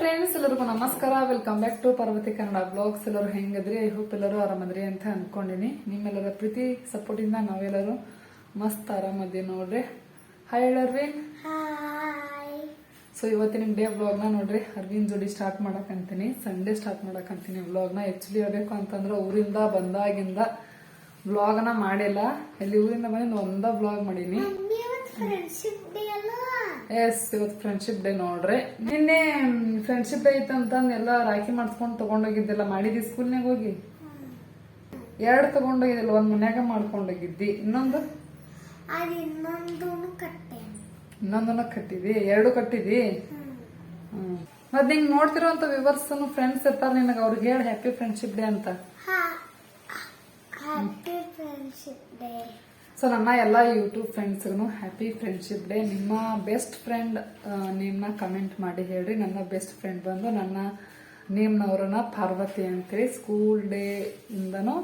Friends ಎಲ್ಲರಿಗೂ ನಮಸ್ಕಾರ. Welcome back to Parvati Kannada blogs ಎಲ್ಲರೂ ಹೆಂಗದ್ರಿ? ಐ ಹೋಪ್ ಎಲ್ಲರೂ ಆರಾಮದ್ರಿ ಅಂತ ಅನ್ಕೊಂಡಿನಿ. ನಿಮ್ಮೆಲ್ಲರ ಪ್ರೀತಿ ಸಪೋರ್ಟ್ ಇಂದ ನಾವೆಲ್ಲರೂ ಮಸ್ತ್ ಆರಾಮದಿ ನೋಡ್ರಿ. ಹಾಯ್ ಹೇಳರ್ರಿ ಸೊ ಇವತ್ತಿನ ಡೇ ವ್ಲಾಗ್ನ ನೋಡ್ರಿ. ಅರವಿಂದ್ ಜೋಡಿ ಸ್ಟಾರ್ಟ್ ಮಾಡಕಂತೀನಿ. ಸಂಡೇ ಸ್ಟಾರ್ಟ್ ಮಾಡಕಂತೀನಿ ವ್ಲಾಗ್ನ ಆಕ್ಚುಲಿ ಹೇಳ್ಬೇಕು ಅಂತಂದ್ರೆ ಊರಿಂದ ಬಂದಾಗಿಂದ ವ್ಲಾಗ್ನ ಮಾಡಿಲ್ಲ. ಇಲ್ಲಿ ಊರಿಂದ ಬಂದಿಂದ ಒಂದ ವ್ಲಾಗ್ ಮಾಡೀನಿ. ಫ್ರೆಂಡ್ಶಿಪ್ ಡೇ ಎಸ್ ಇವತ್ತು ಫ್ರೆಂಡ್ಶಿಪ್ ಡೇ ನೋಡ್ರಿ. ನಿನ್ನೆ ಫ್ರೆಂಡ್ಶಿಪ್ ಡೇ ಐತಂತಂದು ಎಲ್ಲ ರಾಖಿ ಮಾಡ್ಸ್ಕೊಂಡು ತಗೊಂಡೋಗಿದ್ದೆಲ್ಲ. ಮಾಡಿದಿ ಸ್ಕೂಲ್ನಾಗ ಹೋಗಿ? ಎರಡು ತಗೊಂಡೋಗಿದ್ದಿಲ್ಲ ಒಂದ್ ಮನ್ಯಾಗ ಮಾಡ್ಕೊಂಡೋಗಿದ್ದಿ. ಇನ್ನೊಂದು? ಇನ್ನೊಂದನ್ನ ಕಟ್ಟಿದಿ ಎರಡು ಕಟ್ಟಿದಿ ಹ್ಮ್. ಮತ್ ನಿಂಗ್ ನೋಡ್ತಿರೋಂತ ವಿವರ್ಸ್ ಫ್ರೆಂಡ್ಸ್ ಇರ್ತಾರ ನಿನಗ ಅವ್ರಿಗೆ ಹೇಳಿ ಹ್ಯಾಪಿ ಫ್ರೆಂಡ್ಶಿಪ್ ಡೇ ಅಂತ. ಹ್ಯಾಪಿ ಫ್ರೆಂಡ್ಶಿಪ್ ಡೇ ಸೊ, ನನ್ನ ಎಲ್ಲ ಯೂಟ್ಯೂಬ್ ಫ್ರೆಂಡ್ಸ್ಗೂ ಹ್ಯಾಪಿ ಫ್ರೆಂಡ್ಶಿಪ್ ಡೇ ನಿಮ್ಮ ಬೆಸ್ಟ್ ಫ್ರೆಂಡ್ ನೇಮ್ನ ಕಮೆಂಟ್ ಮಾಡಿ ಹೇಳ್ರಿ. ನನ್ನ ಬೆಸ್ಟ್ ಫ್ರೆಂಡ್ ಬಂದು ನನ್ನ ನೇಮ್ನವ್ರನ್ನ ಪಾರ್ವತಿ ಅಂತೇಳಿ ಸ್ಕೂಲ್ ಡೇ ಇಂದನೂ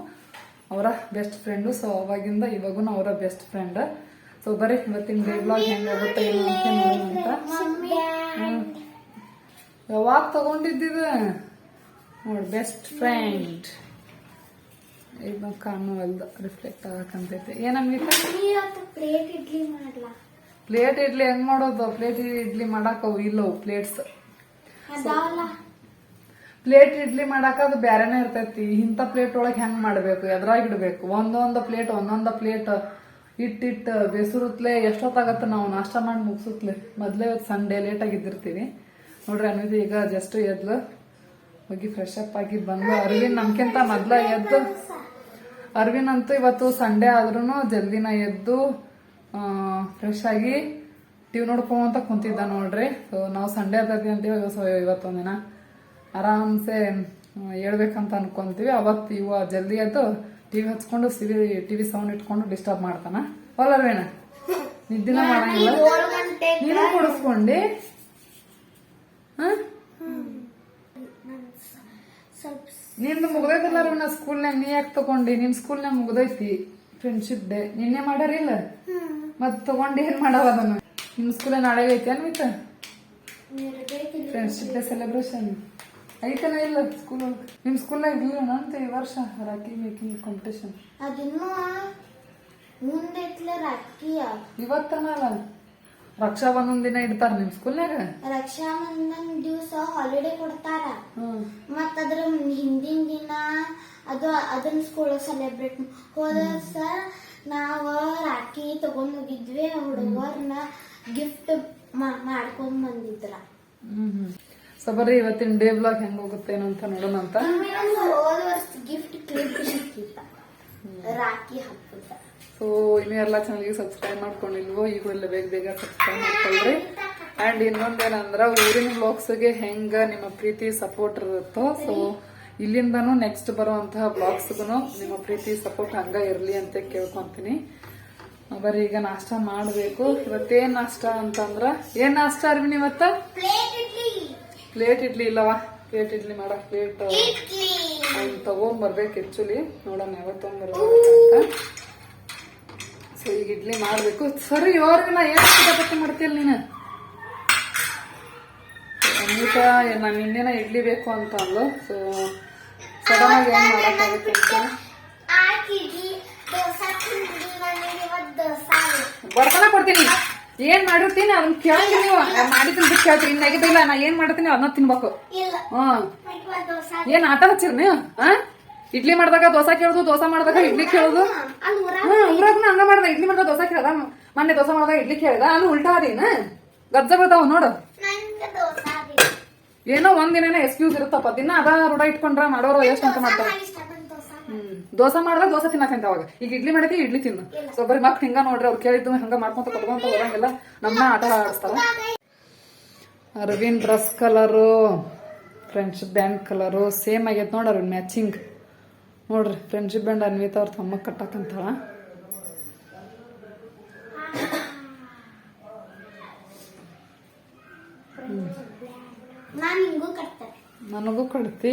ಅವರ ಬೆಸ್ಟ್ ಫ್ರೆಂಡು ಸೊ ಅವಾಗಿಂದ ಇವಾಗೂ ಅವರ ಬೆಸ್ಟ್ ಫ್ರೆಂಡ್ ಸೊ ಬರೀ ಇವತ್ತಿನ ಡೇ ಬ್ಲಾಗ್ ಹೆಂಗಾಗುತ್ತೆ ಏನು ಅಂತ ನೋಡೋಣ. ಯಾವಾಗ ತಗೊಂಡಿದ್ದಿದ ನೋಡಿ ಬೆಸ್ಟ್ ಫ್ರೆಂಡ್ ಈಗ ಕಾಣುವಲ್ದು ರಿಫ್ಲೆಕ್ಟ್ ಆಗಕ್ಕಂತೈತೆ ಏನನ್ವಿತ ಪ್ಲೇಟ್ ಇಡ್ಲಿ ಮಾಡ್ಲಾ? ಪ್ಲೇಟ್ ಇಡ್ಲಿ ಹೆಂಗ್ ಮಾಡೋದು? ಪ್ಲೇಟ್ ಇಡ್ಲಿ ಮಾಡಾಕ ಅವು ಇಲ್ಲವು ಪ್ಲೇಟ್ಸ್ ಪ್ಲೇಟ್ ಇಡ್ಲಿ ಮಾಡಾಕ ಅದು ಬ್ಯಾರೆನೇ ಇರ್ತೈತಿ. ಇಂಥ ಪ್ಲೇಟ್ ಒಳಗೆ ಹೆಂಗ್ ಮಾಡ್ಬೇಕು? ಎದ್ರಾಗ ಇಡ್ಬೇಕು? ಒಂದೊಂದು ಪ್ಲೇಟ್ ಒಂದೊಂದು ಪ್ಲೇಟ್ ಇಟ್ಟಿಟ್ಟು ಬೆಸುರುತ್ಲೆ ಎಷ್ಟೊತ್ತಾಗತ್ತೆ ನಾವು? ನಾಷ್ಟ ಮಾಡಿ ಮುಗಿಸುತ್ಲೆ. ಮೊದ್ಲೇ ಇವತ್ತು ಸಂಡೇ ಲೇಟ್ ಆಗಿದ್ದಿರ್ತೀವಿ ನೋಡ್ರಿ ಅನ್ನೋದು ಈಗ ಜಸ್ಟ್ ಎದ್ಲು. ಹೋಗಿ ಫ್ರೆಶ್ ಅಪ್ ಆಗಿ ಬಂದು ಅರವಿಂದ್ ನಮ್ಕಿಂತ ಮೊದ್ಲ ಎದ್ದು ಅರವಿಂದ್ ಅಂತೂ ಇವತ್ತು ಸಂಡೇ ಆದ್ರೂ ಜಲ್ದಿನ ಎದ್ದು ಫ್ರೆಶ್ ಆಗಿ ಟಿವಿ ನೋಡ್ಕೊಂತ ಕುಂತಿದ್ದ ನೋಡ್ರಿ. ಸೊ ನಾವು ಸಂಡೇ ಅಂತೀವಿ ಸೊ ಇವತ್ತೊಂದಿನ ಆರಾಮ್ಸೆ ಹೇಳ್ಬೇಕಂತ ಅನ್ಕೊಂತೀವಿ. ಅವತ್ತು ಇವ ಜಲ್ದಿ ಎದ್ದು ಟಿವಿ ಹಚ್ಕೊಂಡು ಸಿವಿ ಟಿವಿ ಸೌಂಡ್ ಇಟ್ಕೊಂಡು ಡಿಸ್ಟರ್ಬ್ ಮಾಡ್ತಾನ. ಅರವಿಣ ನಿದ್ದಿನ ಮಾಡಂಗಿಲ್ಲ. ನೀನು ಕೊಡಿಸ್ಕೊಂಡಿ. ಹಾ? ನಿಂದು ಮುಗ್ದೈತಲ್ಲ ಸ್ಕೂಲ್ ಸ್ಕೂಲ್ನಾಗ ನೀ ಯಾಕೆ ತಗೊಂಡಿ? ಸ್ಕೂಲ್ ಸ್ಕೂಲ್ನಾಗ ಮುಗ್ದೈತಿ ಫ್ರೆಂಡ್ಶಿಪ್ ಡೇ ನಿನ್ನೆ ಮಾಡಾರಿಲ್ಲ ಮತ್ ತಗೊಂಡು ಏನ್ ಮಾಡವ ಅದನ್ನ? ನಿಮ್ ಸ್ಕೂಲ್ ನಾಳೆ ಐತಿ ಅನ್ವಿತ ಫ್ರೆಂಡ್ಶಿಪ್ ಡೇ ಸೆಲೆಬ್ರೇಷನ್ ಐತನ ಇಲ್ಲ ಸ್ಕೂಲ್ ನಿಮ್ ಸ್ಕೂಲ್ನಾಗ ಇಲ್ಲ ಅಂತ ಈ ವರ್ಷ ರಾಕಿ ಮೇಕಿಂಗ್ ಕಾಂಪಿಟೇಷನ್ ಅದನ್ನು ಮುಂದೆ ರಾಕಿ ಇವತ್ತನ ಅಲ್ಲ. ರಕ್ಷಾ ಬಂಧನ್ ದಿನ ಇಡ್ತಾರ ನಿಮ್ ಸ್ಕೂಲ್ನಾಗ? ರಕ್ಷಾ ಬಂಧನ್ ದಿವಸ ಹಾಲಿಡೇ ಕೊಡ್ತಾರ. ಮತ್ತ ಅದ್ರ ಹಿಂದಿನ ದಿನ ಅದು ಅದನ್ನ ಸ್ಕೂಲ್ ಸೆಲೆಬ್ರೇಟ್ ಹೋದ ನಾವ ರಾಖಿ ತಗೊಂಡ್ ಹೋಗಿದ್ವಿ ಹುಡುಗರ್ನ ಗಿಫ್ಟ್ ಮಾಡ್ಕೊಂಡ್ ಬಂದಿದ್ರ. ಸೊ ಬರ್ರಿ ಇವತ್ತಿನ ಡೇ ಬ್ಲಾಗ್ ಹೆಂಗ್ ಹೋಗುತ್ತೆ ಅಂತ ನೋಡೋಣ ಅಂತ? ಹೋದ ವರ್ಷ ಗಿಫ್ಟ್ ಕ್ಲಿಪ್ ಸಿಕ್ಕಿತ್ತ. ರಾಖಿ ಹಬ್ಬದ. ಸೊ ಇನ್ನೂ ಎಲ್ಲ ಚಾನಲ್ಗೆ ಸಬ್ಸ್ಕ್ರೈಬ್ ಮಾಡ್ಕೊಂಡಿಲ್ವೋ ಈಗ ಎಲ್ಲ ಬೇಗ ಬೇಗ ಸಬ್ಸ್ಕ್ರೈಬ್ ಮಾಡ್ಕೊಳ್ರಿ. ಆ್ಯಂಡ್ ಇನ್ನೊಂದೇನಂದ್ರೆ ಊರಿನ ಬ್ಲಾಗ್ಸ್ಗೆ ಹೆಂಗೆ ನಿಮ್ಮ ಪ್ರೀತಿ ಸಪೋರ್ಟ್ ಇರುತ್ತೋ ಸೊ ಇಲ್ಲಿಂದನೂ ನೆಕ್ಸ್ಟ್ ಬರುವಂತಹ ಬ್ಲಾಗ್ಸ್ಗೂ ನಿಮ್ಮ ಪ್ರೀತಿ ಸಪೋರ್ಟ್ ಹಂಗ ಇರಲಿ ಅಂತ ಕೇಳ್ಕೊತೀನಿ. ಬರೀ ಈಗ ನಾಷ್ಟ ಮಾಡಬೇಕು. ಇವತ್ತೇನು ನಾಷ್ಟ ಅಂತಂದ್ರೆ ಏನು ನಾಷ್ಟ ಅರ್ವಿನ ಇವತ್ತ? ಪ್ಲೇಟ್ ಇಡ್ಲಿ. ಇಲ್ಲವಾ? ಪ್ಲೇಟ್ ಇಡ್ಲಿ ಮಾಡೋ ಪ್ಲೇಟ್ ತಗೊಂಡ್ಬರ್ಬೇಕು ಆ್ಯಕ್ಚುಲಿ ನೋಡೋಣ ಯಾವತ್ತೊಂದು ನೋಡೋಣ ಯಾವತ್ತು ತಗೊಂಬರ್ಬೇಕಂತ ಸೊ ಈಗ ಇಡ್ಲಿ ಮಾಡಬೇಕು. ಸರಿ ಇವ್ರಿಗೆ ನಾ ಏನು ಸಿಕ್ಕಾಪಟ್ಟೆ ಮಾಡ್ತೀಯಲ್ಲ ನೀನು? ಅಮೃತ ನಾನು ಇನ್ನೇನ ಇಡ್ಲಿ ಬೇಕು ಅಂತ ಅಂದ್ಲು. ಸೊ ಸಡನ್ ಆಗಿ ಏನು ಮಾಡಕ್ಕಾಗುತ್ತೆ ಅಂತ? ಬರ್ತಾನ ಕೊಡ್ತೀನಿ. ಏನ್ ಮಾಡಿರ್ತೀನಿ ಅದನ್ನ ಕೇಳಿ ನೀವು. ಮಾಡಿದ್ರೆ ಮಾಡಿದ್ದೀನಿ ನೆಗೆಟಿವ್ ಇಲ್ಲ ನಾ ಏನ್ ಮಾಡ್ತೀನಿ ಅದನ್ನ ತಿನ್ಬೇಕು. ಹ್ಮ್ ಏನ್ ಆಟ ಹಚ್ಚಿರ್ ನೀವು? ಆ ಇಡ್ಲಿ ಮಾಡ್ದಾಗ ದೋಸೆ ಕೇಳುದು, ದೋಸೆ ಮಾಡ್ದಾಗ ಇಡ್ಲಿ ಕೇಳುದು. ಹ್ಮ್ ಊರಾಗ್ನ ಹಂಗ ಮಾಡ್ದ. ಇಡ್ಲಿ ಮಾಡ್ದಾಗ ದೋಸೆ ಕೇಳ್ದ. ಮೊನ್ನೆ ದೋಸೆ ಮಾಡ್ದಾಗ ಇಡ್ಲಿ ಕೇಳ್ದ. ಅಲ್ಲಿ ಉಲ್ಟಾ ಅದೇನ ಗಜ್ಜ ಬರ್ತಾವ ನೋಡು. ಏನೋ ದೋಸೆ ಒಂದಿನ ಎಕ್ಸ್ಕ್ಯೂಸ್ ಇರುತ್ತಪ್ಪ. ದಿನ ಅದ ರೂಢ ಇಟ್ಕೊಂಡ್ರ ಮಾಡೋರು ಎಷ್ಟು ಅಂತ ಮಾಡ್ತಾರ. ದೋಸೆ ದೋಸೆ ಮಾಡಿದಾಗ ದೋಸೆ ತಿನ್ನಕಂತ ಅವಾಗ. ಈಗ ಇಡ್ಲಿ ಮಾಡಿದ್ರೆ ಇಡ್ಲಿ ತಿನ್ನು ಸೊ ಬರೀ ಮಕ್ಳು ಹಿಂಗ ನೋಡ್ರಿ, ಅವ್ರು ಕೇಳಿದ್ದು ಹಂಗ ಮಾಡ್ಕೊಂತ ಕೊಟ್ಕೊಂತ ಹೋಗಂಗಿಲ್ಲ. ನಮ್ಮನ್ನ ಆಟ ಆಡಿಸ್ತಾರ. Arvind dress colour friendship band colour same ಆಗೈತೆ ಅರವಿಂದ್ ಮ್ಯಾಚಿಂಗ್ ನೋಡ್ರಿ ಫ್ರೆಂಡ್ಶಿಪ್ ಬ್ಯಾಂಡ್ ಅನ್ವಿತ ಅವ್ರ ತಮ್ಮ ಕಟ್ಟಕಂತಾಳ. ನನಗೂ ಕಟ್ತಿ.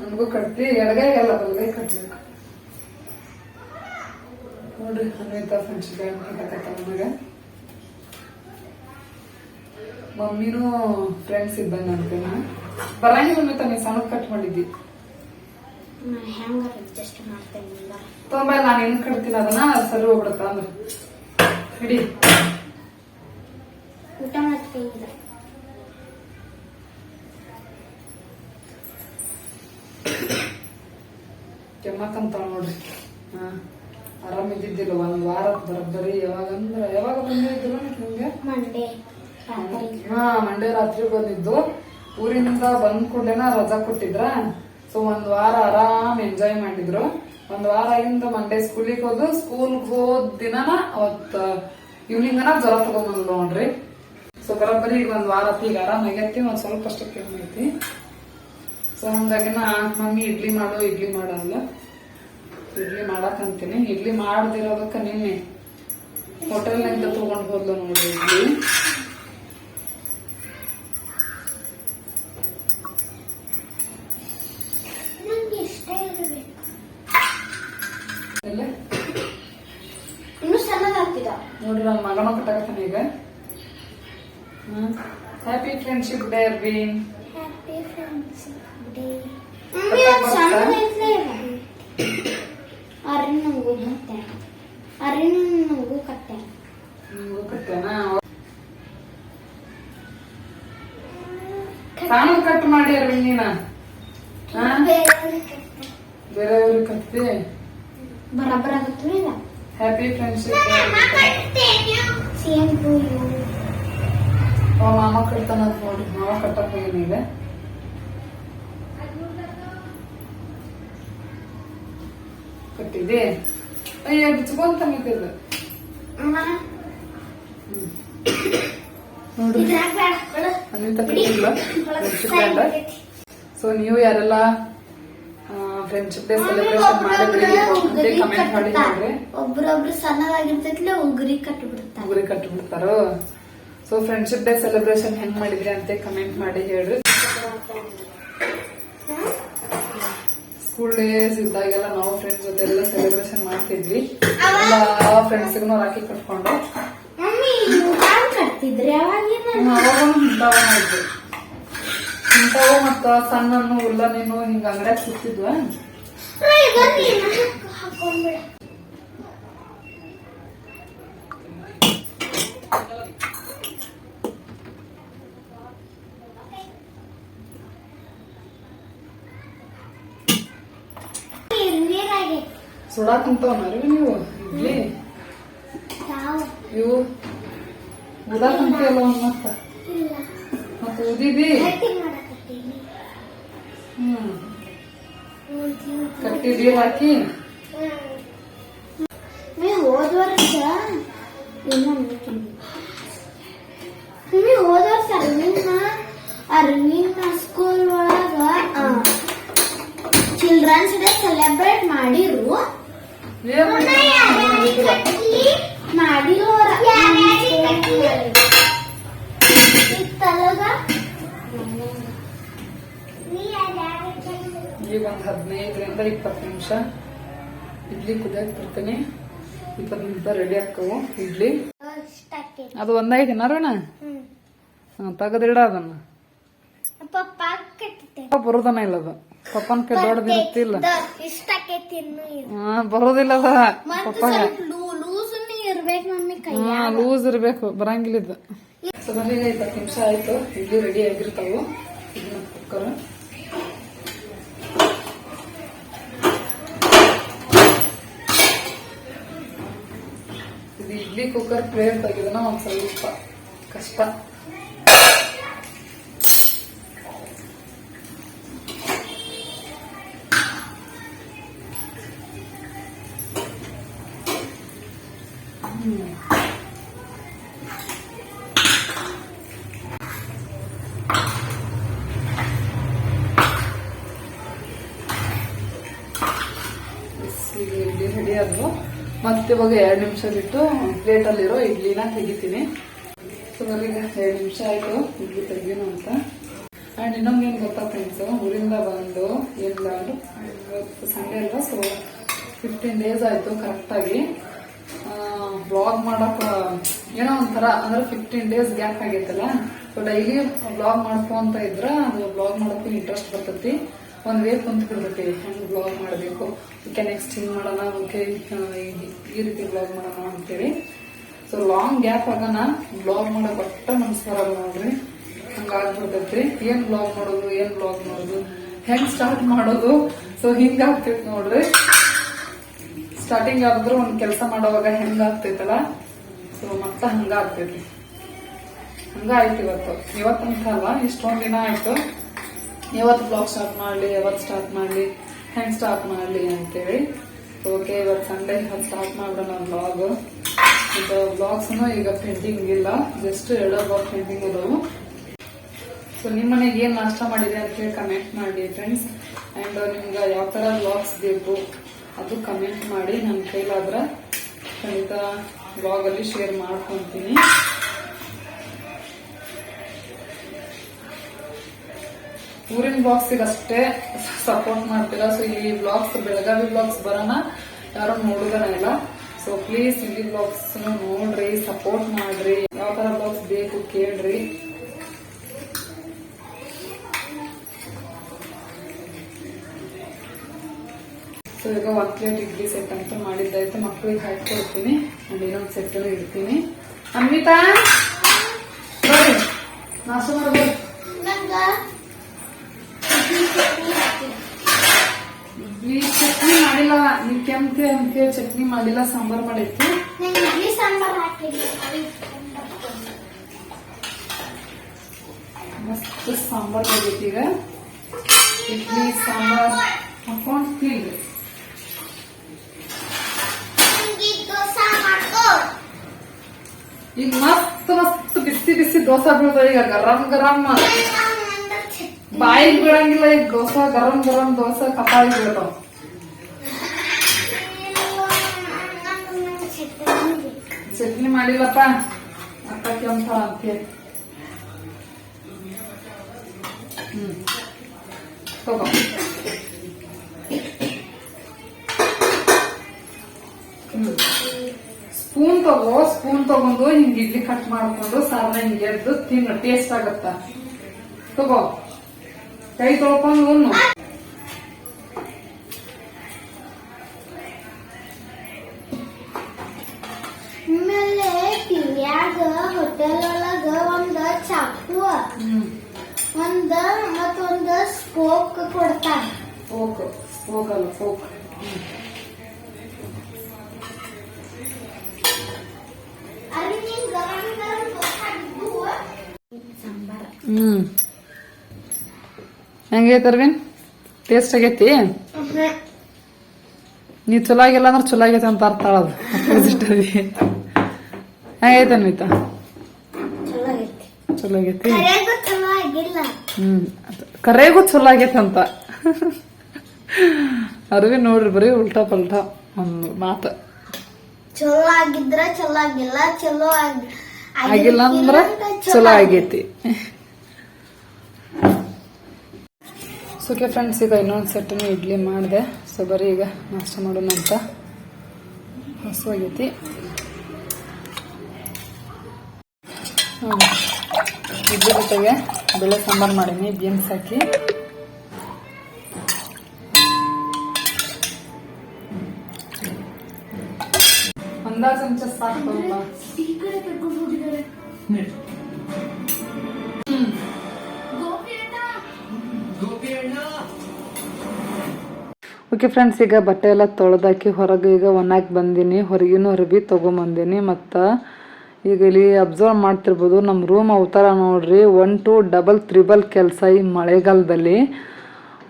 ನನಗೂ ಕಡ್ತಿ ಎಡಗೈ ಎಲ್ಲ ಬಲಗೈ ಕಟ್ಬೇಕು. ನೋಡ್ರಿ ಅನ್ವಿತಾ ಫ್ರೆಂಡ್ಶಿಪ್ ಹಾಕತ್ತ ನಮಗೆ ಮಮ್ಮಿನೂ ಫ್ರೆಂಡ್ಸ್ ಇದ್ದಂಗ ಅನ್ಕೊಂಡ ಬರಂಗಿಲ್ಲ ಮತ್ತೆ ನೀ ಸಣ್ಣ ಕಟ್ ಮಾಡಿದ್ದಿ ತೊಂಬ ನಾನು ಹೆಂಗ್ ಕಟ್ತೀನಿ ಅದನ್ನ ಅದ್ ಸರಿ ಹೋಗ್ಬಿಡತ್ತ ಅಂದ್ರೆ. ಹಿಡಿ. ಊಟ ಮಾಡ್ತೀನಿ ಕೆಮ್ಮಕ್ಕಂತ ನೋಡ್ರಿ. ಹಾ ಆರಾಮಿದ್ದಿದ್ದಿಲ್ಲ ಒಂದ್ ವಾರ ಬರೋಬ್ಬರಿ ಯಾವಾಗಂದ್ರ ಯಾವಾಗ ಬಂದಿದ್ರು ನಿಮ್ಗೆ ಮಂಡೇ ಹಾ ಮಂಡೇ ರಾತ್ರಿ ಬಂದಿದ್ದು. ಊರಿಂದ ಬಂದ್ ಕೂಡಲೇನ ರಜಾ ಕೊಟ್ಟಿದ್ರ. ಸೊ ಒಂದ್ ವಾರ ಆರಾಮ್ ಎಂಜಾಯ್ ಮಾಡಿದ್ರು. ಒಂದ್ ವಾರ ಇಂದ ಮಂಡೇ ಸ್ಕೂಲಿಗೆ ಹೋದ್ರು ಸ್ಕೂಲ್ಗೆ ಹೋದ್ ದಿನನ ಅವತ್ ಈವ್ನಿಂಗ್ ಜ್ವರ ತಗೊಂಡ್ಬಂದ್ ನೋಡ್ರಿ. ಸೊ ಬರೋಬ್ಬರಿ ಈಗ ಒಂದ್ ವಾರ ಈಗ ಆರಾಮ್ ಆಗೈತಿ, ಒಂದ್ ಸ್ವಲ್ಪ ಅಷ್ಟು ಕಮ್ಮಿ ಐತಿ. ಸೊ ಹಂಗಾಗಿ ನಾ, ಮಮ್ಮಿ ಇಡ್ಲಿ ಮಾಡು, ಇಡ್ಲಿ ಮಾಡಲ್ಲ. ಇಡ್ಲಿ ಮಾಡಕ್ ಅಂತೀನಿ. ಇಡ್ಲಿ ಮಾಡದಿರೋದಕ್ಕ ನಿನ್ನೆ ಹೋಟೆಲ್ನಿಂದ ತಗೊಂಡ್ ಹೋದ್ಲು ನೋಡ್ರಿ idli. Friendship day Arvin happy friendship day mummy ಅದು ಸಣ್ಣದೈತ್ಲೇ ಅರಿನ್ ನಂಗೂ ಕಟ್ಟೆ. ಅರಿನ್ ನಂಗೂ ಕಟ್ಟೆ. ನಿಮ್ಗೂ ಕಟ್ಟೇನ? ತಾನು ಕಟ್ ಮಾಡಿ ಅರ್ವಿನ್ ನೀನ? ಬೇರೆಯವ್ರಿಗೆ ಕಟ್ತಿ? ಬರಬರ happy friendship same to you. ಅವ ಮಾಮ ಕಟ್ತಾನ ಅಂತ ನೋಡ್ರಿ ಮಾವ ಕಟ್ಟಕ್ ಹೋಗಿನ ಈಗ ಕಟ್ಟಿದೆ ಅಯ್ಯ ಬಿಚ್ಕೊಂತ ನಿಂತಿದ್ದು ನೋಡ್ರಿ ಅನಿತ ಕಟ್ಟಿಲ್ಲ ಫ್ರೆಂಡ್ಶಿಪ್ ಡೇ ಸೊ ನೀವು ಯಾರೆಲ್ಲ ಫ್ರೆಂಡ್ಶಿಪ್ ಡೇ ಸೆಲೆಬ್ರೇಷನ್ ಮಾಡಿದ್ರೆ ಕಮೆಂಟ್ ಮಾಡಿ ಒಬ್ರೊಬ್ರು ಸಣ್ಣದಾಗಿರ್ತೈತ್ಲೆ ಉಗುರಿ ಕಟ್ಟಿಬಿಡ್ತಾರೆ ಉಗುರಿ ಕಟ್ಬಿಡ್ತಾರೋ? ಸೊ ಫ್ರೆಂಡ್ಶಿಪ್ ಡೇ ಸೆಲೆಬ್ರೇಷನ್ ಹೆಂಗ್ ಮಾಡಿದ್ರಿ ಅಂತ ಕಮೆಂಟ್ ಮಾಡಿ ಹೇಳ್ರಿ. ಸ್ಕೂಲ್ ಡೇಸ್ ಇದ್ದಾಗೆಲ್ಲ ನಾವು ಫ್ರೆಂಡ್ಸ್ ಜೊತೆ ಎಲ್ಲ ಸೆಲೆಬ್ರೇಷನ್ ಮಾಡ್ತಿದ್ವಿ. ಎಲ್ಲ ಫ್ರೆಂಡ್ಸ್ಗೂ ರಾಖಿ ಕಟ್ಕೊಂಡು. ಇಂಥವ ಮತ್ತ ಸಣ್ಣನ್ನು ಉಲ್ಲನೇನು ಹಿಂಗ ಅಂಗಡಿಯಾಗ ಸಿಕ್ತಿದ್ವ ಸುಡಾಕ್ ಕುಂತವನರಿ ನೀವು? ಇಡ್ಲಿ? ಇವು? ಉದಾಕ್ ಕುಂತಿಯಲ್ಲ ಒಂದ್ ಮತ್ತ ಮತ್ತೆ ಉದಿದಿ ಹ್ಮ್. ಕಟ್ಟಿ ನೀರ್ ಹಾಕಿ ಹೋದ ವರ್ಷ ಹೋದ ವರ್ಷ ಅರವಿಂದ ಅರವಿಂದ ಸ್ಕೂಲ್ ಒಳಗ ಚಿಲ್ಡ್ರನ್ಸ್ ಡೇ ಸೆಲೆಬ್ರೇಟ್ ಮಾಡಿರು ಏನ್ ಮಾಡಿದ್ರಿ? ಮಾಡಿರೋ ತಲಗ ಈಗ ಒಂದ್ ಹದಿನೈದರಿಂದ ಇಪ್ಪತ್ತು ನಿಮಿಷ. ಇಡ್ಲಿ ಕುದಿಯಕ್ ಬರ್ತೀನಿ. ಇಪ್ಪತ್ತು ನಿಮಿಷ ರೆಡಿ ಹಾಕವು ಇಡ್ಲಿ. ಅದು ಒಂದೈದು ಅರುಣ ತೆಗದಿಡ ಅದನ್ನ. ಪಪ್ಪ ಕಟ್ಟಿತೆ ಪಾಪ ಬರೋದನ ಇಲ್ಲ ಅದು ಪಪ್ಪನ ಕೈ ದೊಡ್ಡದಿರುತ್ತಿಲ್ಲ ಇಷ್ಟಕ್ಕೆ ಇನ್ನು ಹಾ ಬರೋದಿಲ್ಲ ಅದ ಕೈ ಹಾ ಲೂಸ್ ಇರ್ಬೇಕು ಬರಂಗಿಲ್ಲ ಇದು ಸೊ ಇಪ್ಪತ್ತು ನಿಮಿಷ ಆಯ್ತು. ಇಡ್ಲಿ ರೆಡಿ ಆಗಿರ್ತಾವು. ಇದನ್ನ ಕುಕ್ಕರ್. ಇದು ಇಡ್ಲಿ ಕುಕ್ಕರ್ ಪ್ಲೇಟ್ ತೆಗೆದನ ಒಂದ್ ಸ್ವಲ್ಪ ಕಷ್ಟ. ಮತ್ತೆ ಇವಾಗ ಎರಡು ನಿಮಿಷ ಬಿಟ್ಟು ಪ್ಲೇಟಲ್ಲಿರೋ ಇಡ್ಲಿನ ತೆಗಿತೀನಿ. ಸೊ ಈಗ ಎರಡು ನಿಮಿಷ ಆಯ್ತು, ಇಡ್ಲಿ ತೆಗಿಯೋಣ ಅಂತ. ಆ್ಯಂಡ್ ಇನ್ನೊಂದೇನು ಗೊತ್ತಾ ಫ್ರೆಂಡ್ಸು ಊರಿಂದ ಬಂದು ಎಲ್ಲ ಸಂಡೇ ಅಲ್ವಾ? ಸೊ ಫಿಫ್ಟೀನ್ ಡೇಸ್ ಆಯಿತು ಕರೆಕ್ಟಾಗಿ ಬ್ಲಾಗ್ ಮಾಡಕ್ ಏನೋ ಒಂಥರ, ಅಂದರೆ ಫಿಫ್ಟೀನ್ ಡೇಸ್ ಗ್ಯಾಪ್ ಆಗೈತಲ್ಲ ಸೊ ಡೈಲಿ ಬ್ಲಾಗ್ ಮಾಡ್ಕೊಂತ ಇದ್ರೆ, ಅದು ಬ್ಲಾಗ್ ಮಾಡೋಕ್ಕೂ ಇಂಟ್ರೆಸ್ಟ್ ಬರ್ತೈತಿ. ಒಂದ್ ವೇರ್ ಕುಂತು ಬಿಡ್ತೈತಿ ಹೆಂಗ್ ಬ್ಲಾಗ್ ಮಾಡಬೇಕು? ಓಕೆ ನೆಕ್ಸ್ಟ್ ಹಿಂಗ್ ಮಾಡೋಣ. ಓಕೆ ಈ ರೀತಿ ಬ್ಲಾಗ್ ಮಾಡೋಣ ಅಂತೇಳಿ. ಸೊ ಲಾಂಗ್ ಗ್ಯಾಪ್ ಆಗೋಣ. ಬ್ಲಾಗ್ ಮಾಡೋ ಬಟ್ಟ ನಮಸ್ಕಾರ ನೋಡ್ರಿ ಹಂಗಾಗ್ಬಿಡ್ತೈತ್ರಿ ಏನ್ ಬ್ಲಾಗ್ ಮಾಡೋದು, ಏನ್ ಬ್ಲಾಗ್ ಮಾಡೋದು? ಹೆಂಗ್ ಸ್ಟಾರ್ಟ್ ಮಾಡೋದು? ಸೊ ಹಿಂಗಾಗ್ತೈತಿ ನೋಡ್ರಿ. ಸ್ಟಾರ್ಟಿಂಗ್ ಆದ್ರೂ ಒಂದ್ ಕೆಲಸ ಮಾಡೋವಾಗ ಹೆಂಗಾಗ್ತೈತಲ್ಲ ಸೊ ಮತ್ತ ಹಂಗ ಆಗ್ತೈತಿ ಹಂಗ ಆಯ್ತು ಇವತ್ತು. ಇವತ್ತಂತ ಅಲ್ಲ, ಇಷ್ಟೊಂದ್ ದಿನ ಆಯ್ತು. ಯಾವತ್ತು ಬ್ಲಾಗ್ ಸ್ಟಾರ್ಟ್ ಮಾಡಲಿ, ಯಾವತ್ತು ಸ್ಟಾರ್ಟ್ ಮಾಡಲಿ, ಹೆಂಗೆ ಸ್ಟಾರ್ಟ್ ಮಾಡಲಿ ಅಂತೇಳಿ. ಓಕೆ ಇವತ್ತು ಸಂಡೇ ಸ್ಟಾರ್ಟ್ ಮಾಡೋಣ ಬ್ಲಾಗ್ ಇದು ಬ್ಲಾಗ್ಸ್ ಈಗ ಪೆಂಡಿಂಗ್ ಇಲ್ಲ. ಜಸ್ಟ್ ಎರಡೋ ಬ್ಲಾಗ್ ಪೆಂಡಿಂಗ್ ಇದಾವೆ ಸೊ ನಿಮ್ಮ ಮನೆಗೆ ಏನು ನಾಷ್ಟ ಮಾಡಿದೆ ಅಂತ ಹೇಳಿ ಕಮೆಂಟ್ ಮಾಡಿ ಫ್ರೆಂಡ್ಸ್ ಆ್ಯಂಡ್ ನಿಮ್ಗೆ ಯಾವ ಥರ ಬ್ಲಾಗ್ಸ್ ಬೇಕು ಅದು ಕಮೆಂಟ್ ಮಾಡಿ. ನನ್ನ ಕೈಲಾದ್ರೆ ಖಂಡಿತ ಬ್ಲಾಗಲ್ಲಿ ಶೇರ್ ಮಾಡ್ಕೊಂತೀನಿ. ಊರಿನ ಬ್ಲಾಗ್ಸಿಗೆ ಅಷ್ಟೇ ಸಪೋರ್ಟ್ ಮಾಡ್ತೀರಾ? ಸೊ ಈ ಬ್ಲಾಗ್ಸ್ ಬೆಳಗಾವಿ ಬ್ಲಾಗ್ಸ್ ಬರೋಣ. ಯಾರು ನೋಡುಗನ ಇಲ್ಲ. ಸೊ ಪ್ಲೀಸ್ ಇಲ್ಲಿ ಬ್ಲಾಗ್ಸ್ ನೋಡ್ರಿ ಸಪೋರ್ಟ್ ಮಾಡ್ರಿ. ಯಾವ ತರ ಬ್ಲಾಗ್ಸ್ ಬೇಕು ಕೇಳ್ರಿ. ಸೊ ಈಗ ಒನ್ ಪ್ಲೇಟ್ ಇಡ್ಲಿ ಸೆಟ್ ಅಂತ ಮಾಡಿದ್ದಾಯ್ತು. ಮಕ್ಕಳಿಗೆ ಹಾಕೊಡ್ತೀನಿ ಅಂಡ್ ಇನ್ನೊಂದು ಸೆಟ್ ಇಡ್ತೀನಿ. ಅನ್ವಿತಾ? ನಾಶ ಮಾಡ್ಬೋದು ನಂಗ ಇಡ್ಲಿ ಚಟ್ನಿ ಹಾಕಿ. ಇಡ್ಲಿ ಚಟ್ನಿ ಮಾಡಿಲ್ಲ ನೀವ್ ಕೆಂಪು ಅಂತ ಚಟ್ನಿ ಮಾಡಿಲ್ಲ ಸಾಂಬಾರ್ ಮಾಡೈತಿ ನಂಗ್ ಇಡ್ಲಿ ಸಾಂಬಾರ್ ಹಾಕಿದ್ರಿ ಮಸ್ತ್ ಸಾಂಬಾರ್ ಮಾಡೈತಿ ಈಗ ಇಡ್ಲಿ ಸಾಂಬಾರ್ ಹಾಕೊಂಡ್ ತಿನ್ರಿ ನಂಗೆ ದೋಸೆ ಮಾಡ್ಕೋ ಈಗ ಮಸ್ತ್ ಮಸ್ತ್ ಬಿಸಿ ಬಿಸಿ ದೋಸೆ ಬೀಳ್ತಾವ ಈಗ ಗರಂ ಗರಂ ಬಾಯಿಗೆ ಬೀಳಂಗಿಲ್ಲ ಈಗ ದೋಸೆ ಗರಂ ಗರಂ ದೋಸೆ ಕಪಾಳಿಗೆ ಬೀಳ್ತಾವ ಚಟ್ನಿ ಮಾಡಿಲ್ಲಪ್ಪ. ಅಪ್ಪ ಕೆಂಪ ಅಂತೇಳಿ ಹ್ಮ್. ತಗೋ ಸ್ಪೂನ್ ತಗೋ, ಸ್ಪೂನ್ ತಗೊಂಡು ಹಿಂಗ್ ಇಡ್ಲಿ ಕಟ್ ಮಾಡ್ಕೊಂಡು ಸಾರ್ನ ಹಿಂಗ್ ಎದ್ದು ತಿನ್ನು ಟೇಸ್ಟ್ ಆಗತ್ತ. ತಗೋ ಕೈ ತೊಳ್ಕೊಂಡು ಫೋಕ್ ಫೋಕ್ ಅಲ್ಲ ಫೋಕ್ ಹ್ಮ್. ಹೆಂಗೈತೆ ಅರ್ವಿನ್ ಟೇಸ್ಟ್ ಆಗೈತಿ? ನೀ ಚಲೋ ಆಗಿಲ್ಲ ಅಂದ್ರೆ ಚಲೋ ಆಗೈತೆ ಅಂತ ಅರ್ಥ ಅದು ಅಪೋಸಿಟ್ ಅದಿ ಹೆಂಗೈತೆ ಅನ್ವಿತ? ಚಲೋ ಆಗೈತಿ ಚಲೋ ಆಗೈತಿ ಕರೆಗೂ ಚಲೋ ಆಗಿಲ್ಲ ಹ್ಮ್. ಕರೆಗೂ ಚಲೋ ಆಗೈತೆ ಅಂತ. ಅರ್ವಿ ನೋಡ್ರಿ ಬರೀ ಉಲ್ಟಾ ಪಲ್ಟಾ ಒಂದು ಮಾತು. ಚಲೋ ಆಗಿದ್ರ ಚಲೋ ಆಗಿಲ್ಲ ಚಲೋ ಆಗಿ ಆಗಿಲ್ಲ ಅಂದ್ರ ಚಲೋ ಆಗೈತಿ. ಸೊ ಓಕೆ ಫ್ರೆಂಡ್ಸ್ ಈಗ ಇನ್ನೊಂದು ಸೆಟ್ಟನ್ನು ಇಡ್ಲಿ ಮಾಡಿದೆ. ಸೊ ಬರೀ ಈಗ ನಾಷ್ಟ ಮಾಡೋಣ ಅಂತ. ಹಸುವಾಗೈತಿ ಹ್ಮ್. ಇಡ್ಲಿ ಜೊತೆಗೆ ಬೆಳೆ ಸಾಂಬಾರು ಮಾಡೀನಿ ಬೀನ್ಸ್ ಹಾಕಿ ಒಂದಾ ಚಮಚ ಸಾಕು ಅಲ್ವಾ? ಈ ಕಡೆ ಕರ್ಕೊಂಡು ಹೋಗಿದ್ದಾರೆ ಓಕೆ ಫ್ರೆಂಡ್ಸ್ ಈಗ ಬಟ್ಟೆ ಎಲ್ಲ ತೊಳೆದಾಕಿ ಹೊರಗೆ ಈಗ ಒಣಾಕಿ ಬಂದೀನಿ. ಹೊರಗಿನೂ ಅರ್ಬಿ ತೊಗೊಂಬಂದೀನಿ. ಮತ್ತು ಈಗ ಇಲ್ಲಿ ಅಬ್ಸರ್ವ್ ಮಾಡ್ತಿರ್ಬೋದು ನಮ್ಮ ರೂಮ್ ಅವತಾರ ನೋಡ್ರಿ ಒನ್ ಟು ಡಬಲ್ ತ್ರಿಬಲ್ ಕೆಲಸ ಈ ಮಳೆಗಾಲದಲ್ಲಿ.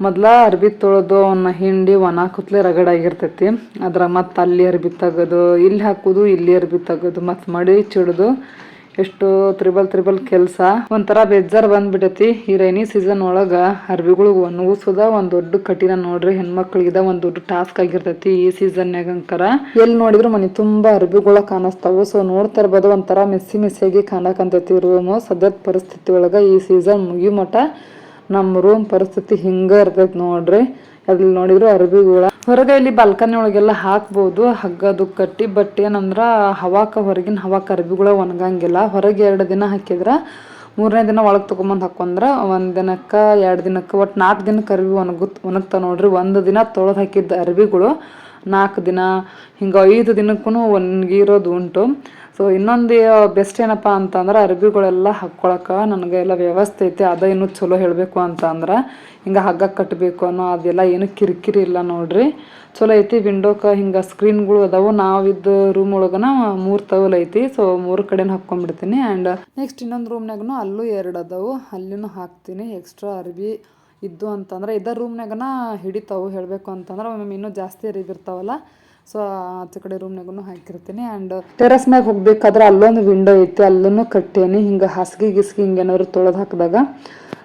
ಮೊದ್ಲ ಅರ್ಬಿ ತೊಳೆದು ಅವನ್ನ ಹಿಂಡಿ ಒಣ ಕುತ್ಲೆ ರಗಡಾಗಿರ್ತೈತಿ ಅದ್ರ ಮತ್ತೆ ಅಲ್ಲಿ ಅರ್ಬಿ ತೆಗೆದು, ಇಲ್ಲಿ ಹಾಕೋದು, ಇಲ್ಲಿ ಅರ್ಬಿ ತೆಗೆದು, ಮತ್ತು ಮಡಿ ಚಿಡ್ದು ಎಷ್ಟು ತ್ರಿಬಲ್ ತ್ರಿಬಲ್ ಕೆಲಸ. ಒಂಥರ ಬೇಜಾರ್ ಬಂದ್ಬಿಟ್ಟೈತಿ ಈ ರೈನಿ ಸೀಸನ್ ಒಳಗ ಅರ್ಬಿಗಳಿಗೆ ಒಣಗಿಸೋದ ಒಂದು ದೊಡ್ಡ ಕಠಿಣ ನೋಡ್ರಿ. ಹೆಣ್ಮಕ್ಳಿಗಿದ ಒಂದು ದೊಡ್ಡ ಟಾಸ್ಕ್ ಆಗಿರ್ತೈತಿ ಈ ಸೀಸನ್ಯಾಗ ಅಂಕರ. ಎಲ್ಲಿ ನೋಡಿದ್ರು ಮನೆ ತುಂಬಾ ಅರ್ಬಿಗಳ ಕಾಣಿಸ್ತಾವೆ. ಸೊ ನೋಡ್ತಾ ಇರ್ಬೋದು ಒಂಥರ ಮೆಸ್ಸಿ ಮೆಸ್ಸಿಯಾಗಿ ಕಾಣಕಂತೈತಿ ರೂಮು ಸದ್ಯದ ಪರಿಸ್ಥಿತಿ ಒಳಗ ಈ ಸೀಸನ್ ಮುಗಿ ಮಟ ನಮ್ಮ ರೂಮ್ ಪರಿಸ್ಥಿತಿ ಹಿಂಗ ಇರ್ತೈತಿ ನೋಡ್ರಿ. ಅಲ್ಲಿ ನೋಡಿದ್ರು ಅರ್ಬಿಗಳ ಹೊರಗೆ ಇಲ್ಲಿ ಬಾಲ್ಕನಿ ಒಳಗೆಲ್ಲ ಹಾಕ್ಬೋದು. ಹಗ್ಗದು ಕಟ್ಟಿ ಬಟ್ ಏನಂದ್ರ ಹವಾಕ ಹೊರಗಿನ ಹವಾಕ ಅರ್ಬಿಗಳ ಒಣಗಂಗಿಲ್ಲ. ಹೊರಗೆ ಎರಡು ದಿನ ಹಾಕಿದ್ರ ಮೂರನೇ ದಿನ ಒಳಗೆ ತೊಗೊಂಬಂದು ಹಾಕೊಂಡ್ರ ಒಂದು ದಿನಕ್ಕೆ ಎರಡು ದಿನಕ್ಕೆ ಒಟ್ಟು ನಾಲ್ಕು ದಿನಕ್ಕೆ ಅರ್ಬಿ ಒಣಗುತ್ ಒಣಗ್ತಾವ ನೋಡ್ರಿ. ಒಂದು ದಿನ ತೊಳೆದು ಹಾಕಿದ್ದ ಅರ್ಬಿಗಳು ನಾಲ್ಕು ದಿನ ಹಿಂಗೆ ಐದು ದಿನಕ್ಕೂ ಒಣಗಿರೋದು ಉಂಟು. ಸೊ ಇನ್ನೊಂದು ಬೆಸ್ಟ್ ಏನಪ್ಪ ಅಂತಂದ್ರೆ ಅರ್ಬಿಗಳೆಲ್ಲ ಹಾಕ್ಕೊಳಕ್ಕೆ ನನಗೆ ಎಲ್ಲ ವ್ಯವಸ್ಥೆ ಐತಿ. ಅದ ಇನ್ನೂ ಚಲೋ ಹೇಳಬೇಕು ಅಂತಂದ್ರೆ ಹಿಂಗೆ ಹಗ್ಗ ಕಟ್ಟಬೇಕು ಅನ್ನೋ ಅದೆಲ್ಲ ಏನು ಕಿರಿಕಿರಿ ಇಲ್ಲ ನೋಡ್ರಿ. ಚಲೋ ಐತಿ ವಿಂಡೋಕ್ಕೆ ಹಿಂಗೆ ಸ್ಕ್ರೀನ್ಗಳು ಅದಾವು. ನಾವಿದ್ದ ರೂಮ್ ಒಳಗನ ಮೂರು ತವಲ್ ಐತಿ. ಸೊ ಮೂರು ಕಡೆನೂ ಹಾಕ್ಕೊಂಡ್ಬಿಡ್ತೀನಿ ಆ್ಯಂಡ್ ನೆಕ್ಸ್ಟ್ ಇನ್ನೊಂದು ರೂಮ್ನಾಗೂ ಅಲ್ಲೂ ಎರಡು ಅದಾವು. ಅಲ್ಲಿನೂ ಹಾಕ್ತೀನಿ. ಎಕ್ಸ್ಟ್ರಾ ಅರ್ಬಿ ಇದ್ದು ಅಂತಂದ್ರೆ ಇದ ರೂಮ್ನಾಗನ ಹಿಡಿತಾವು ಹೇಳಬೇಕು ಅಂತಂದ್ರೆ ಒಮ್ಮೊಮ್ಮೆ ಇನ್ನೂ ಜಾಸ್ತಿ ಅರಿವಿ ಇರ್ತಾವಲ್ಲ ಸೊ ಆಚೆ ಕಡೆ ರೂಮ್ನಾಗೂ ಹಾಕಿರ್ತೀನಿ. ಆ್ಯಂಡ್ ಟೆರಸ್ ಮ್ಯಾಗ ಹೋಗ್ಬೇಕಾದ್ರೆ ಅಲ್ಲೊಂದು ವಿಂಡೋ ಐತಿ ಅಲ್ಲೂ ಕಟ್ಟೇನಿ. ಹಿಂಗೆ ಹಾಸಿಗೆ ಗಿಸ್ಗಿ ಹಿಂಗೆ ಏನಾದ್ರು ತೊಳೆದು ಹಾಕಿದಾಗ.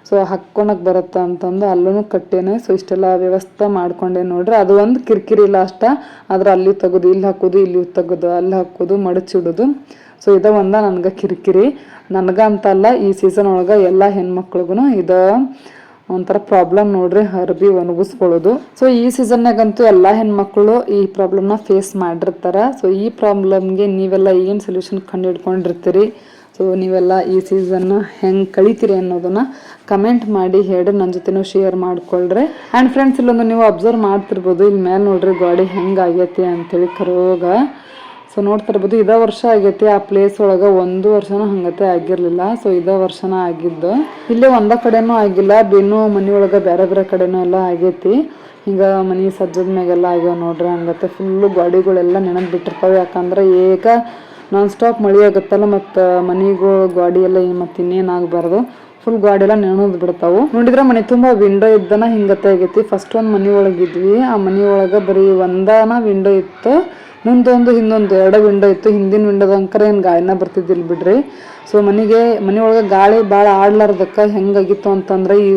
ಸೊ ಹಾಕ್ಕೊಳಕ್ಕೆ ಬರುತ್ತ ಅಂತಂದು ಅಲ್ಲೂ ಕಟ್ಟೇನೆ. ಸೊ, ಇಷ್ಟೆಲ್ಲ ವ್ಯವಸ್ಥೆ ಮಾಡ್ಕೊಂಡೆ ನೋಡ್ರಿ. ಅದು ಒಂದು ಕಿರಿಕಿರಿ ಇಲ್ಲ ಅಷ್ಟ. ಆದ್ರೆ ಅಲ್ಲಿ ತೆಗೆದು, ಇಲ್ಲಿ ಹಾಕೋದು, ಇಲ್ಲಿ ತೆಗೆದು, ಅಲ್ಲಿ ಹಾಕೋದು ಮಡಚಿಡೋದು ಸೊ, ಇದ ಒಂದ ನನ್ಗೆ ಕಿರಿಕಿರಿ. ನನಗ ಅಂತಲ್ಲ ಈ ಸೀಸನ್ ಒಳಗೆ ಎಲ್ಲ ಹೆಣ್ಮಕ್ಳಿಗೂ ಇದ ಒಂಥರ ಪ್ರಾಬ್ಲಮ್ ನೋಡ್ರಿ, ಅರ್ಬಿ ಒಣಗಿಸ್ಕೊಳ್ಳೋದು ಸೊ ಈ ಸೀಸನ್ನಾಗಂತೂ ಎಲ್ಲ ಹೆಣ್ಮಕ್ಳು ಈ ಪ್ರಾಬ್ಲಮ್ನ ಫೇಸ್ ಮಾಡಿರ್ತಾರೆ. ಸೊ ಈ ಪ್ರಾಬ್ಲಮ್ಗೆ ನೀವೆಲ್ಲ ಏನು ಸೊಲ್ಯೂಷನ್ ಕಂಡು ಹಿಡ್ಕೊಂಡಿರ್ತೀರಿ ಸೊ ನೀವೆಲ್ಲ ಈ ಸೀಸನ್ನ ಹೆಂಗೆ ಕಳಿತೀರಿ ಅನ್ನೋದನ್ನ ಕಮೆಂಟ್ ಮಾಡಿ ಹೇಳಿ ನನ್ನ ಜೊತೆನೂ ಶೇರ್ ಮಾಡ್ಕೊಳ್ರಿ. ಆ್ಯಂಡ್ ಫ್ರೆಂಡ್ಸ್ ಇಲ್ಲೊಂದು ನೀವು ಅಬ್ಸರ್ವ್ ಮಾಡ್ತಿರ್ಬೋದು. ಇಲ್ಲಿ ಮೇಲೆ ನೋಡ್ರಿ ಗಾಡಿ ಹೆಂಗಾಗೈತಿ ಅಂತೇಳಿ ಕರೋಗ. ಸೊ ನೋಡ್ತಾ ಇರ್ಬೋದು, ಇದೇ ವರ್ಷ ಆಗೈತಿ, ಆ ಪ್ಲೇಸ್ ಒಳಗೆ ಒಂದು ವರ್ಷನೂ ಹಂಗತೆ ಆಗಿರಲಿಲ್ಲ. ಸೊ ಇದೇ ವರ್ಷನ ಆಗಿದ್ದು. ಇಲ್ಲೇ ಒಂದ ಕಡೆನೂ ಆಗಿಲ್ಲ, ಬೇನು ಮನೆ ಒಳಗೆ ಬೇರೆ ಬೇರೆ ಕಡೆನೂ ಎಲ್ಲ ಆಗೈತಿ. ಹಿಂಗೆ ಮನೆ ಸಜ್ಜದ ಮ್ಯಾಗೆಲ್ಲ ಆಗ್ಯಾವ ನೋಡ್ರಿ, ಹಂಗತೆ ಫುಲ್ಲು ಗಾಡಿಗಳೆಲ್ಲ ನೆನಪು ಬಿಟ್ಟಿರ್ತಾವೆ. ಯಾಕಂದ್ರೆ ಏಕ ನಾನ್ ಸ್ಟಾಪ್ ಮಳೆ ಆಗುತ್ತಲ್ಲ, ಮತ್ತು ಮನೆಗಳು ಗಾಡಿ ಎಲ್ಲ ಮತ್ತೆ ಇನ್ನೇನಾಗಬಾರ್ದು ಫುಲ್ ಗಾಡಿ ಎಲ್ಲ ನೆನದ್ ಬಿಡ್ತಾವು. ನೋಡಿದ್ರೆ ಮನೆ ತುಂಬಾ ವಿಂಡೋ ಇದ್ದನ ಹಿಂಗತೆ ಆಗೈತಿ. ಫಸ್ಟ್ ಒಂದು ಮನಿ ಒಳಗಿದ್ವಿ ಆ ಮನೆ ಒಳಗೆ ಬರೀ ಒಂದನ ವಿಂಡೋ ಇತ್ತು. ಮುಂದೊಂದು, ಹಿಂದೊಂದು, ಎರಡು ವಿಂಡೋ ಇತ್ತು. ಹಿಂದಿನ ವಿಂಡೋದಂಕರ ಏನು ಗಾಳಿನ ಬರ್ತಿದ್ದಿಲ್ಲ ಬಿಡ್ರಿ. ಸೊ ಮನೆಗೆ, ಮನೆ ಒಳಗೆ ಗಾಳಿ ಭಾಳ ಆಡ್ಲಾರ್ದಕ್ಕೆ ಹೆಂಗಾಗಿತ್ತು ಅಂತಂದ್ರೆ ಈ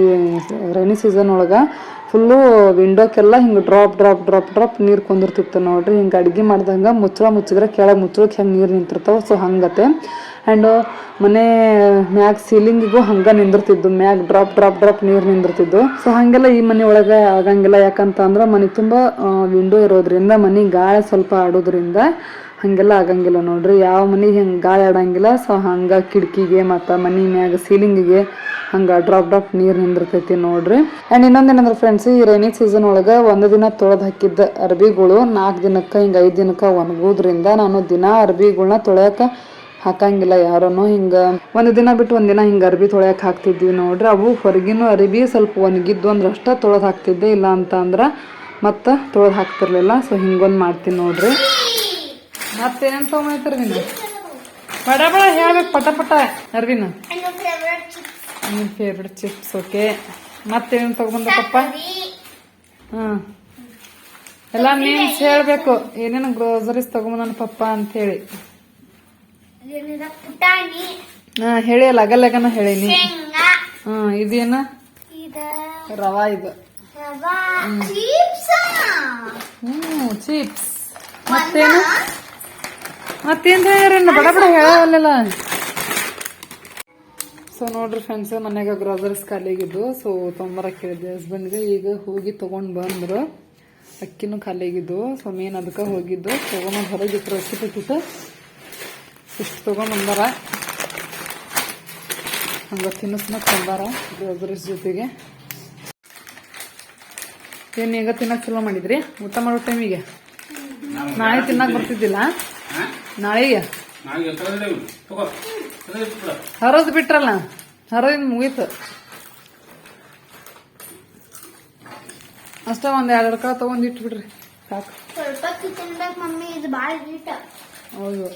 ರೈನಿ ಸೀಸನ್ ಒಳಗೆ ಫುಲ್ಲು ವಿಂಡೋಕ್ಕೆಲ್ಲ ಹಿಂಗೆ ಡ್ರಾಪ್ ಡ್ರಾಪ್ ಡ್ರಾಪ್ ಡ್ರಾಪ್ ನೀರು ಕೊಂದಿರ್ತಿತ್ತು ನೋಡ್ರಿ. ಹಿಂಗೆ ಅಡುಗೆ ಮಾಡ್ದಂಗೆ ಮುಚ್ಚಳ ಮುಚ್ಚಿದ್ರೆ ಕೆಳಗೆ ಮುಚ್ಚಳಕ್ಕೆ ಹೆಂಗೆ ನೀರು ನಿಂತಿರ್ತಾವೆ ಸೊ ಹಂಗತೆ. ಆ್ಯಂಡ್ ಮನೆ, ಮ್ಯಾಗ ಸೀಲಿಂಗಿಗೂ ಹಂಗೆ ನಿಂದಿರ್ತಿದ್ದು. ಮ್ಯಾಗ ಡ್ರಾಪ್ ಡ್ರಾಪ್ ಡ್ರಾಪ್ ನೀರು ನಿಂದಿರ್ತಿದ್ದು. ಸೊ ಹಾಗೆಲ್ಲ ಈ ಮನೆ ಒಳಗೆ ಆಗಂಗಿಲ್ಲ. ಯಾಕಂತ ಅಂದ್ರೆ ಮನೆ ತುಂಬ ವಿಂಡೋ ಇರೋದ್ರಿಂದ, ಮನೆ ಗಾಳಿ ಸ್ವಲ್ಪ ಆಡೋದ್ರಿಂದ ಹಾಗೆಲ್ಲ ಆಗಂಗಿಲ್ಲ ನೋಡ್ರಿ. ಯಾವ ಮನೆಗೆ ಹಿಂಗೆ ಗಾಳಿ ಆಡಂಗಿಲ್ಲ. ಸೊ ಹಂಗೆ ಕಿಟಕಿಗೆ ಮತ್ತು ಮನೆ ಮ್ಯಾಗ ಸೀಲಿಂಗಿಗೆ ಹಂಗೆ ಡ್ರಾಪ್ ಡ್ರಾಪ್ ನೀರು ನಿಂದಿರ್ತೈತಿ ನೋಡ್ರಿ. ಆ್ಯಂಡ್ ಇನ್ನೊಂದೇನಂದ್ರೆ ಫ್ರೆಂಡ್ಸ್ ಈ ರೈನಿ ಸೀಸನ್ ಒಳಗೆ ಒಂದು ದಿನ ತೊಳೆದು ಹಾಕಿದ್ದ ಅರ್ಬಿಗಳು ನಾಲ್ಕು ದಿನಕ್ಕೆ ಹಿಂಗೆ ಐದು ದಿನಕ್ಕೆ ಒಣಗೋದ್ರಿಂದ ನಾನು ದಿನ ಅರ್ಬಿಗಳನ್ನ ತೊಳೆಯಕ್ಕೆ ಹಾಕಂಗಿಲ್ಲ, ಯಾರನ್ನು ಹಿಂಗ. ಒಂದು ದಿನ ಬಿಟ್ಟು ಒಂದಿನ ದಿನ ಹಿಂಗ ಅರ್ಬಿ ತೊಳೆಯಕ್ಕೆ ಹಾಕ್ತಿದ್ವಿ ನೋಡ್ರಿ. ಅವು ಹೊರಗಿನ ಅರಿಬಿ ಸ್ವಲ್ಪ ಒಣಗಿದ್ದು ಅಂದ್ರೆ ಅಷ್ಟ ತೊಳೆದು ಹಾಕ್ತಿದ್ದೆ, ಇಲ್ಲ ಅಂತ ಅಂದ್ರ ಮತ್ತ ತೊಳೆದು ಹಾಕ್ತಿರ್ಲಿಲ್ಲ. ಸೊ ಹಿಂಗೊಂದು ಮಾಡ್ತೀನಿ ನೋಡ್ರಿ. ಮತ್ತೇನು ತೊಗೊಂಬೈತ್ರಿ ನೀನು? ಬಡ ಬಡ ಹೇಳ್ಬೇಕು ಪಟ ಪಟ, ಅರ್ವಿನ. ನಿಮ್ಮ ಫೇವ್ರೆಟ್ ಚಿಪ್ಸ್ ಓಕೆ ಮತ್ತೇನು ತಗೊಂಬಂದಪ್ಪ ಹಾಂ. ಎಲ್ಲ ನೀನು ಹೇಳಬೇಕು. ಏನೇನು ಗ್ರೋಸರೀಸ್ ತಗೊಂಬಂದನ ಪಪ್ಪ ಅಂತ ಹೇಳಿ. ಪುಟಾಣಿ. ಹಾ ಹೇಳಿ ಅಲ್ಲ ಅಗಲಗನ ಹೇಳೀನಿ ಶೇಂಗಾ. ಹ್ಮ್ ಇದೇನ? ಇದ ರವಾ ಇದು. ರವಾ. ಚಿಪ್ಸ್. ಹ್ಮ್ ಚಿಪ್ಸ್. ಮತ್ತೇನು? ಮತ್ತೇನ್ ಹೇಳ್ಯಾರೇನು ಬಡ ಬಡ ಹೇಳಲ್ಲ ಸೊ ನೋಡ್ರಿ ಫ್ರೆಂಡ್ಸ್ ಮನ್ಯಾಗ ಗ್ರೋಸರೀಸ್ ಖಾಲಿಯಾಗಿದ್ದು ಸೊ ತೊಂಬರಕ್ಕೆ ಕೇಳಿದ್ದೆ ಹಸ್ಬೆಂಡ್ಗೆ ಈಗ ಹೋಗಿ ತಗೊಂಡ್ ಬಂದ್ರು. ಅಕ್ಕಿನೂ ಖಾಲಿಯಾಗಿದ್ದು ಸೊ ಮೇನ್ ಅದಕ್ಕೆ ಹೋಗಿದ್ದು. ತಗೊಂಡು ಹೊರಗಿತ್ತು ರೆಸಿಪಿ ಇಟ್ಟು ಇಷ್ಟು ತೊಗೊಂಬಂದಾರ. ಹಂಗ ತಿನ್ನಿಸ್ನ ತಂದಾರ ಗ್ರೋಸರೀಸ್ ಜೊತೆಗೆ. ಏನ್ ಈಗ ತಿನ್ನಕ್ ಚಲೋ ಮಾಡಿದ್ರಿ? ಊಟ ಮಾಡೋ ಟೈಮಿಗೆ ನಾಳೆ ತಿನ್ನಕ್ಕೆ ಬರ್ತಿದ್ದಿಲ್ಲ? ನಾಳೆಗೆ? ಹರದ್ ಬಿಟ್ರಲ್ಲ? ಹರದಿಂದ ಮುಗೀತು. ಅಷ್ಟ ಒಂದ್ ಎರಡು ಕಾಳು ತಗೊಂಡ್ ಇಟ್ಬಿಡ್ರಿ. ಸಾಕು. ಸ್ವಲ್ಪ ತಿನ್ಬೇಕು ಮಮ್ಮಿ ಇದು ಬಾಳ ಹೀಟ್. ಹೌದು.